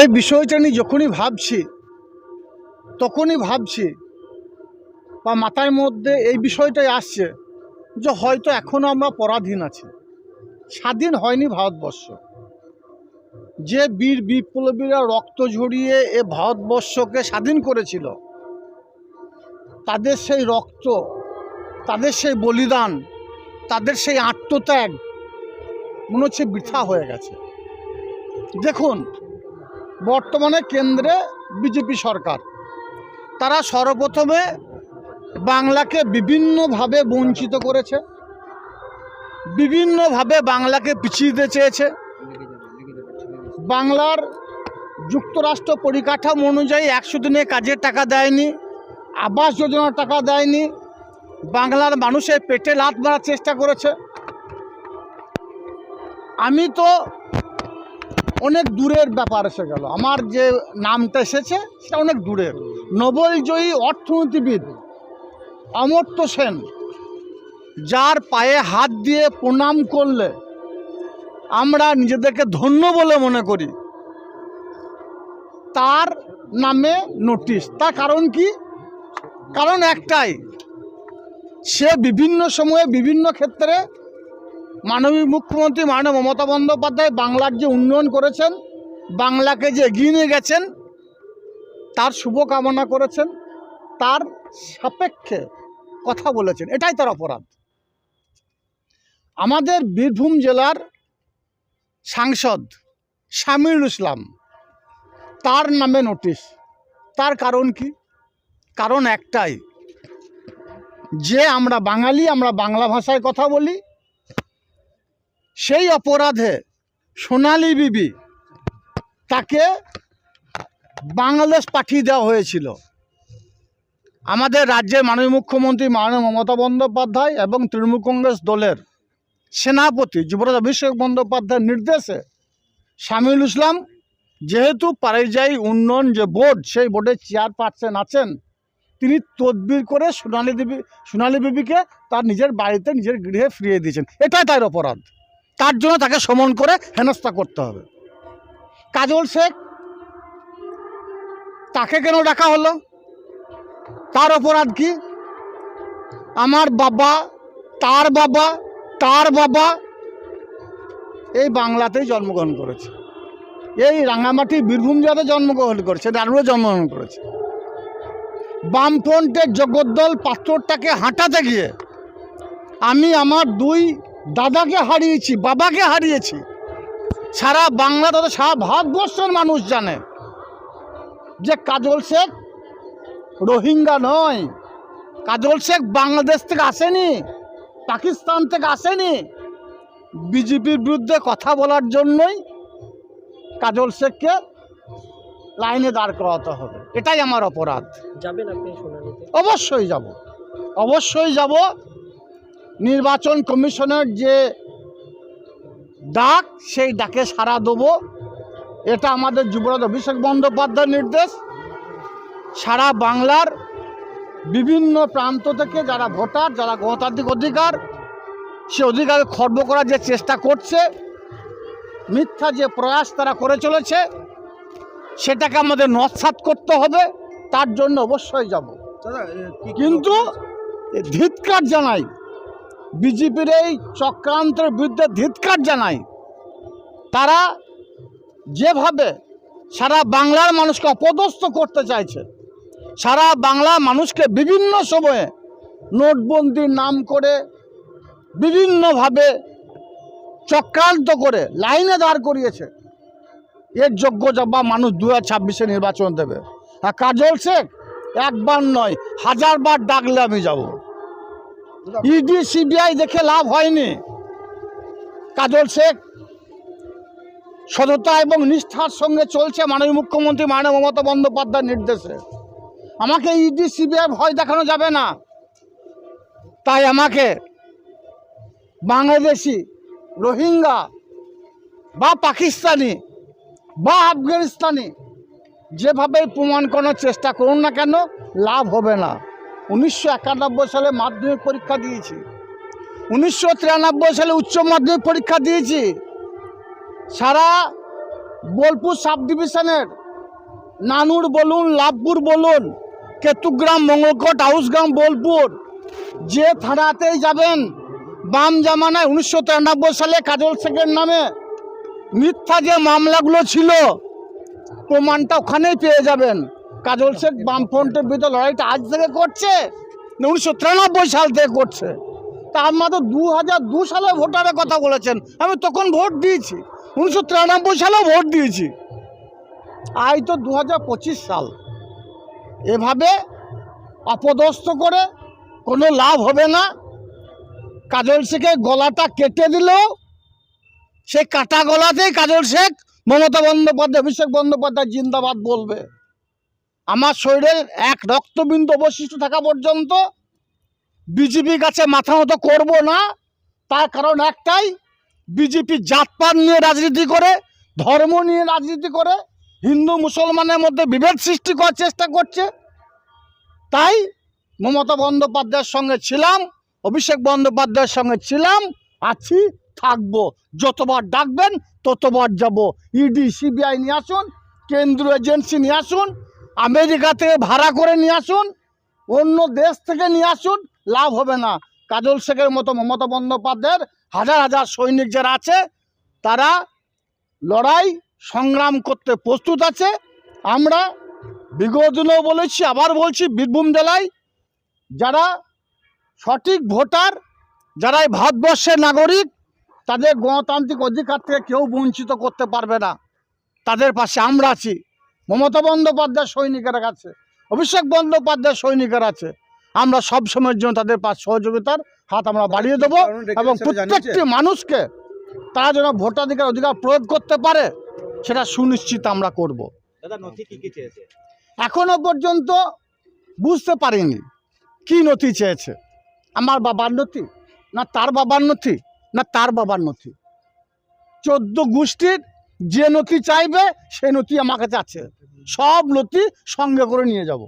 এই বিষয়টা নিয়ে যখনই ভাবছি, তখনই ভাবছি বা মাথার মধ্যে এই বিষয়টাই আসছে যে হয়তো এখনও আমরা পরাধীন আছি। স্বাধীন হয়নি ভারতবর্ষ। যে বীর বিপ্লবীরা রক্ত ঝরিয়ে এ ভারতবর্ষকে স্বাধীন করেছিল, তাদের সেই রক্ত, তাদের সেই বলিদান, তাদের সেই আত্মত্যাগ মনে হচ্ছে বৃথা হয়ে গেছে। দেখুন বর্তমানে কেন্দ্রে বিজেপি সরকার। তারা সর্বপ্রথমে বাংলাকে বিভিন্নভাবে বঞ্চিত করেছে, বিভিন্নভাবে বাংলাকে পিছিয়ে দিতে চেয়েছে। বাংলার যুক্তরাষ্ট্র পরিকাঠামো অনুযায়ী একশো দিনে কাজের টাকা দেয়নি, আবাস যোজনার টাকা দেয়নি, বাংলার মানুষের পেটে লাত মারার চেষ্টা করেছে। আমি তো অনেক দূরের ব্যাপার এসে গেল। আমার যে নামটা এসেছে, সেটা অনেক দূরের। নোবেলজয়ী অর্থনীতিবিদ অমর্ত্য সেন, যার পায়ে হাত দিয়ে প্রণাম করলে আমরা নিজেদেরকে ধন্য বলে মনে করি, তার নামে নোটিশ। তার কারণ কি? কারণ একটাই, সে বিভিন্ন সময়ে বিভিন্ন ক্ষেত্রে মাননীয় মুখ্যমন্ত্রী মাননীয় মমতা বন্দ্যোপাধ্যায় বাংলার যে উন্নয়ন করেছেন, বাংলাকে যে এগিয়ে নিয়ে গেছেন, তার শুভকামনা করেছেন, তার সাপেক্ষে কথা বলেছেন। এটাই তার অপরাধ। আমাদের বীরভূম জেলার সাংসদ শামিরুল ইসলাম, তার নামে নোটিশ। তার কারণ কি? কারণ একটাই, যে আমরা বাঙালি, আমরা বাংলা ভাষায় কথা বলি সেই অপরাধে সোনালি বিবি তাকে বাংলাদেশ পাঠিয়ে দেওয়া হয়েছিল। আমাদের রাজ্যের মাননীয় মুখ্যমন্ত্রী মাননীয় মমতা বন্দ্যোপাধ্যায় এবং তৃণমূল কংগ্রেস দলের সেনাপতি যুবরাজ অভিষেক বন্দ্যোপাধ্যায়ের নির্দেশে শামিল ইসলাম যেহেতু পারিযায়ী উন্নয়ন যে বোর্ড, সেই বোর্ডের চেয়ারপারসন আছেন, তিনি তদবির করে সোনালী দেবী সোনালী বিবিকে তার নিজের বাড়িতে নিজের গৃহে ফিরিয়ে দিয়েছেন। এটাই তার অপরাধ। তার জন্য তাকে সমন করে হেনস্থা করতে হবে। কাজল শেখ, তাকে কেন ডাকা হলো? তার অপরাধ কি? আমার বাবা, তার বাবা তার বাবা এই বাংলাতেই জন্মগ্রহণ করেছে। এই রাঙামাটি বীরভূম জেলাতে জন্মগ্রহণ করেছে, দারুণে জন্মগ্রহণ করেছে। বামফ্রন্টের জগদ্দল পাথরটাকে হাঁটাতে গিয়ে আমি আমার দুই দাদাকে হারিয়েছি বাবাকে হারিয়েছি। সারা বাংলা তথা সারা ভারতবর্ষের মানুষ জানে যে কাজল শেখ রোহিঙ্গা নয়। কাজল শেখ বাংলাদেশ থেকে আসেনি পাকিস্তান থেকে আসেনি। বিজেপির বিরুদ্ধে কথা বলার জন্যই কাজল শেখকে লাইনে দাঁড় করাতে হবে। এটাই আমার অপরাধ। যাবেন আপনি অবশ্যই যাব। অবশ্যই যাব। নির্বাচন কমিশনের যে ডাক সেই ডাকে সাড়া দেবো। এটা আমাদের যুবরাজ অভিষেক বন্দ্যোপাধ্যায়ের নির্দেশ। সারা বাংলার বিভিন্ন প্রান্ত থেকে যারা ভোটার যারা গণতান্ত্রিক অধিকার সে অধিকার খর্ব করার যে চেষ্টা করছে মিথ্যা যে প্রয়াস তারা করে চলেছে সেটাকে আমাদের নস্বাত করতে হবে তার জন্য অবশ্যই যাব। কিন্তু ধিৎকার জানাই বিজেপির এই চক্রান্তের বিরুদ্ধে ধিৎকার জানাই তারা যেভাবে সারা বাংলার মানুষকে অপদস্থ করতে চাইছে, সারা বাংলা মানুষকে বিভিন্ন সময়ে নোটবন্দির নাম করে বিভিন্নভাবে চক্রান্ত করে লাইনে দাঁড় করিয়েছে। এর যোগ্য জবাব মানুষ দু হাজার ছাব্বিশে নির্বাচন দেবে। আর কাজল শেখ, একবার নয়, হাজারবার ডাকলে আমি যাব। ইডি, সিবিআই দেখে লাভ হয়নি। কাজল শেখ সততা এবং নিষ্ঠার সঙ্গে চলছে মাননীয় মুখ্যমন্ত্রী মাননীয় মমতা বন্দ্যোপাধ্যায়ের নির্দেশে। আমাকে ইডি, সিবিআই ভয় দেখানো যাবে না। তাই আমাকে বাংলাদেশি, রোহিঙ্গা বা পাকিস্তানি বা আফগানিস্তানি যেভাবে প্রমাণ করার চেষ্টা করুন না কেন, লাভ হবে না। উনিশশো একানব্বই সালে মাধ্যমিক পরীক্ষা দিয়েছি। উনিশশো তিরানব্বই সালে উচ্চ মাধ্যমিক পরীক্ষা দিয়েছি। সারা বোলপুর সাব ডিভিশনের নানুর বলুন, লাভপুর বলুন, কেতুগ্রাম, মঙ্গলকোট হাউসগ্রাম বোলপুর, যে থানাতেই যাবেন, বাম জামানায় উনিশশো তিরানব্বই সালে কাজল শেখের নামে মিথ্যা যে মামলাগুলো ছিল, প্রমাণটা ওখানেই পেয়ে যাবেন। কাজল শেখ বামফ্রন্টের বিরুদ্ধে লড়াইটা আজ থেকে করছে উনিশশো তিরানব্বই সাল থেকে করছে? তার মাত্র দু হাজার দু সালে ভোটারের কথা বলেছেন। আমি তখন ভোট দিয়েছি। উনিশশো তিরানব্বই সালেও ভোট দিয়েছি। আজ তো দু হাজার পঁচিশ সাল। এভাবে অপদস্থ করে কোনো লাভ হবে না। কাজল শেখের গলাটা কেটে দিলেও সেই কাটা গলাতেই কাজল শেখ, মমতা বন্দ্যোপাধ্যায়, অভিষেক বন্দ্যোপাধ্যায় জিন্দাবাদ বলবে। আমার শরীরের এক রক্তবিন্দু অবশিষ্ট থাকা পর্যন্ত বিজেপি কাছে মাথা মতো করব না। তার কারণ একটাই, বিজেপি জাতপাত নিয়ে রাজনীতি করে, ধর্ম নিয়ে রাজনীতি করে, হিন্দু মুসলমানের মধ্যে বিভেদ সৃষ্টি করার চেষ্টা করছে। তাই মমতা বন্দ্যোপাধ্যায়ের সঙ্গে ছিলাম, অভিষেক বন্দ্যোপাধ্যায়ের সঙ্গে ছিলাম, আছি, থাকব। যতবার ডাকবেন ততবার যাব। ইডি, সিবিআই নিয়ে আসুন, কেন্দ্রীয় এজেন্সি নিয়ে আসুন আমেরিকা থেকে ভাড়া করে নিয়ে আসুন, অন্য দেশ থেকে নিয়ে আসুন, লাভ হবে না। কাজল শেখের মতো মমতা বন্দ্যোপাধ্যায়ের হাজার হাজার সৈনিক যারা আছে, তারা লড়াই সংগ্রাম করতে প্রস্তুত আছে। আমরা বিগত বলেছি, আবার বলছি, বীরভূম জেলায় যারা সঠিক ভোটার যারা এই ভারতবর্ষের নাগরিক, তাদের গণতান্ত্রিক অধিকার থেকে কেউ বঞ্চিত করতে পারবে না। তাদের পাশে আমরা আছি। মমতা বন্দ্যোপাধ্যায় সৈনিকের কাছে অভিষেক বন্দ্যোপাধ্যায় সৈনিকের আছে। আমরা সব সময়ের জন্য তাদের পাশ সহযোগিতার হাত আমরা বাড়িয়ে দেবো এবং প্রত্যেকটি মানুষকে তারা যেন ভোটাধিকার অধিকার প্রয়োগ করতে পারে সেটা সুনিশ্চিত আমরা করব। দাদা নথি কি কি চেয়েছে? এখনও পর্যন্ত বুঝতে পারিনি কি নথি চেয়েছে। আমার বাবার নথি না তার বাবার নথি না তার বাবার নথি। চোদ্দ গোষ্ঠীর যে নথি চাইবে সে নথি আমার কাছে আছে। সব নথি সঙ্গে করে নিয়ে যাব।